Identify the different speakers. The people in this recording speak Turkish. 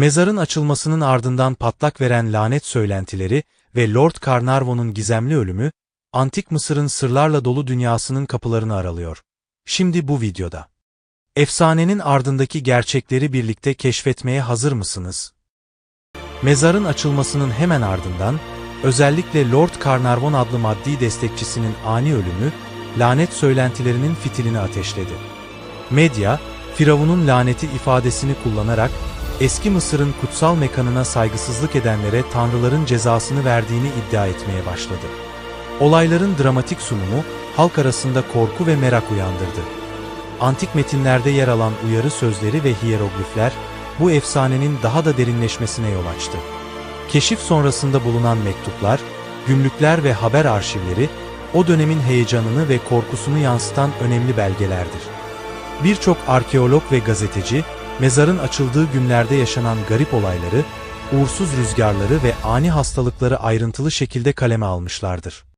Speaker 1: Mezarın açılmasının ardından patlak veren lanet söylentileri ve Lord Carnarvon'un gizemli ölümü, Antik Mısır'ın sırlarla dolu dünyasının kapılarını aralıyor. Şimdi bu videoda. Efsanenin ardındaki gerçekleri birlikte keşfetmeye hazır mısınız? Mezarın açılmasının hemen ardından, özellikle Lord Carnarvon adlı maddi destekçisinin ani ölümü, lanet söylentilerinin fitilini ateşledi. Medya, Firavun'un laneti ifadesini kullanarak, eski Mısır'ın kutsal mekanına saygısızlık edenlere tanrıların cezasını verdiğini iddia etmeye başladı. Olayların dramatik sunumu, halk arasında korku ve merak uyandırdı. Antik metinlerde yer alan uyarı sözleri ve hiyeroglifler, bu efsanenin daha da derinleşmesine yol açtı. Keşif sonrasında bulunan mektuplar, gümrükler ve haber arşivleri, o dönemin heyecanını ve korkusunu yansıtan önemli belgelerdir. Birçok arkeolog ve gazeteci, mezarın açıldığı günlerde yaşanan garip olayları, uğursuz rüzgarları ve ani hastalıkları ayrıntılı şekilde kaleme almışlardır.